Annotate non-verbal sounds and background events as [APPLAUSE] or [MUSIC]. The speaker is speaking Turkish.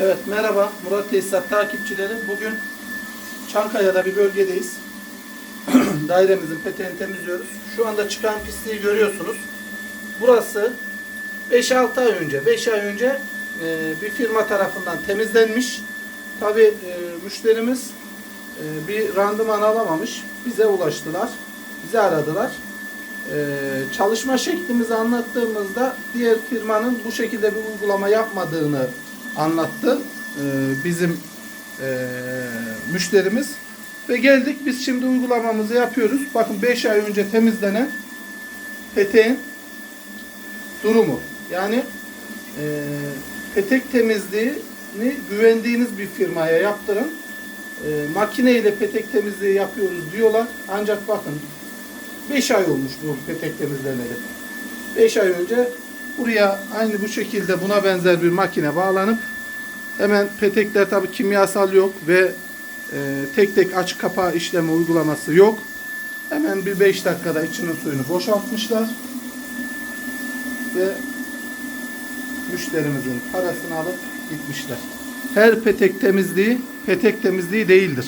Evet merhaba Murat Tesisat takipçileri. Bugün Çankaya'da bir bölgedeyiz. [CLEARS THROAT] Dairemizin peteğini temizliyoruz. Şu anda çıkan pisliği görüyorsunuz. Burası 5-6 ay önce, 5 ay önce e, bir firma tarafından temizlenmiş. Tabi müşterimiz e, bir randıman alamamış. Bize ulaştılar. Bizi aradılar. E, çalışma şeklimizi anlattığımızda diğer firmanın bu şekilde bir uygulama yapmadığını anlattı e, bizim e, müşterimiz. Ve geldik biz şimdi uygulamamızı yapıyoruz. Bakın 5 ay önce temizlenen peteğin durumu. Yani e, petek temizliğini güvendiğiniz bir firmaya yaptırın. E, makine petek temizliği yapıyoruz diyorlar. Ancak bakın 5 ay olmuş bu petek temizleneli. 5 ay önce buraya aynı bu şekilde buna benzer bir makine bağlanıp hemen petekler tabi kimyasal yok ve e, tek tek aç kapağı işlemi uygulaması yok. Hemen bir 5 dakikada içinin suyunu boşaltmışlar ve müşterimizin parasını alıp gitmişler. Her petek temizliği petek temizliği değildir.